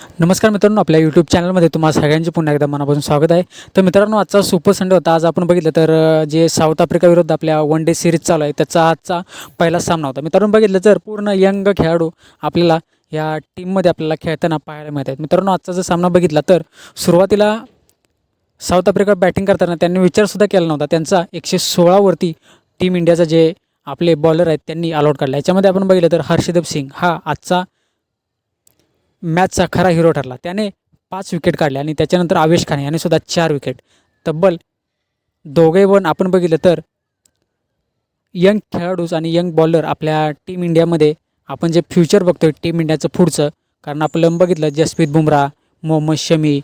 नमस्कार मित्रांनो आपल्या यूट्यूब चॅनलमध्ये तुम्हाला सगळ्यांचे पुन्हा एकदा मनापासून स्वागत आहे. तर मित्रांनो आजचा सुपर संडे होता. आज आपण बघितलं तर जे साऊथ आफ्रिका विरुद्ध आपल्या वन डे सिरीज चालू आहे त्याचा आजचा पहिला सामना होता. मित्रांनो बघितलं तर पूर्ण यंग खेळाडू आपल्याला या टीममध्ये आपल्याला खेळताना पाहायला मिळत आहेत. मित्रांनो आजचा जर सामना बघितला तर सुरुवातीला साऊथ आफ्रिका बॅटिंग करताना त्यांनी विचारसुद्धा केला नव्हता. त्यांचा एकशे सोळावरती टीम इंडियाचा जे आपले बॉलर आहेत त्यांनी ऑलआउट काढला. याच्यामध्ये आपण बघितलं तर हर्षदीप सिंग हा आजचा मॅचचा खरा हिरो ठरला. त्याने पाच विकेट काढले आणि त्याच्यानंतर आवेश खान याने सुद्धा चार विकेट तब्बल दोघे पण आपण बघितलं तर यंग खेळाडूज आणि यंग बॉलर आपल्या टीम इंडियामध्ये आपण जे फ्युचर बघतोय टीम इंडियाचं पुढचं कारण आपलं बघितलं जसप्रीत बुमराह मोहम्मद शमी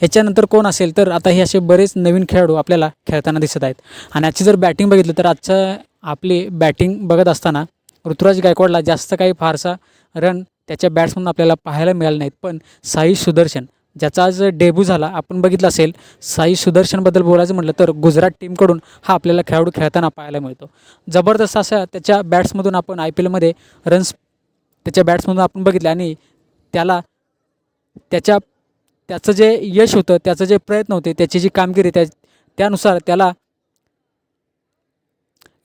ह्याच्यानंतर कोण असेल तर आता हे असे बरेच नवीन खेळाडू आपल्याला खेळताना दिसत आहेत. आणि आजची जर बॅटिंग बघितलं तर आजचं आपली बॅटिंग बघत असताना ऋतुराज गायकवाडला जास्त काही फारसा रन त्याच्या बॅट्समधून आपल्याला पाहायला मिळालं नाहीत. पण साई सुदर्शन ज्याचा आज डेब्यू झाला आपण बघितलं असेल साई सुदर्शनबद्दल बोलायचं म्हटलं तर गुजरात टीमकडून हा आपल्याला खेळाडू खेळताना पाहायला मिळतो. जबरदस्त असा त्याच्या बॅट्समधून आपण आय पी एलमध्ये रन्स त्याच्या बॅट्समधून आपण बघितले आणि त्याला त्याच्या त्याचं जे यश होतं त्याचं जे प्रयत्न होते त्याची जी कामगिरी त्या त्यानुसार त्याला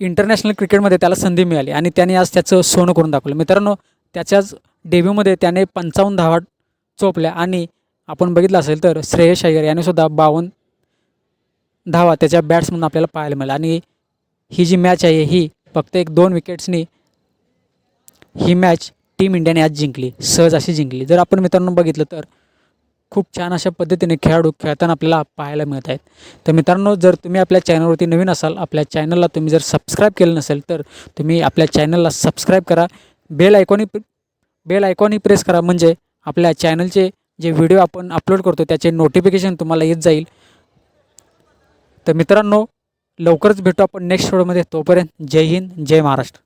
इंटरनॅशनल क्रिकेटमध्ये त्याला संधी मिळाली आणि त्याने आज त्याचं सोनं करून दाखवलं. मित्रांनो त्याच्याच डेब्यूमध्ये त्याने पंचावन्न धावा चोपल्या. आणि आपण बघितलं असेल तर श्रेयस अय्यर यानेसुद्धा बावन्न धावा त्याच्या बॅट्समधून आपल्याला पाहायला मिळाला आणि ही जी मॅच आहे ही फक्त एक दोन विकेट्सनी ही मॅच टीम इंडियाने आज जिंकली सहज अशी जिंकली. जर आपण मित्रांनो बघितलं तर खूप छान अशा पद्धतीने खेळाडू खेळताना आपल्याला पाहायला मिळत आहेत. तर मित्रांनो जर तुम्ही आपल्या चॅनलवरती नवीन असाल आपल्या चॅनलला तुम्ही जर सबस्क्राईब केलं नसेल तर तुम्ही आपल्या चॅनलला सबस्क्राईब करा. बेल आयकॉनी बेल आयकॉनी प्रेस करा. म्हणजे आपल्या चॅनलचे जे व्हिडिओ आपण अपलोड करतो त्याचे नोटिफिकेशन तुम्हाला येत जाईल. तर मित्रांनो लवकरच भेटू आपण नेक्स्ट व्हिडिओमध्ये तोपर्यंत जय हिंद जय महाराष्ट्र.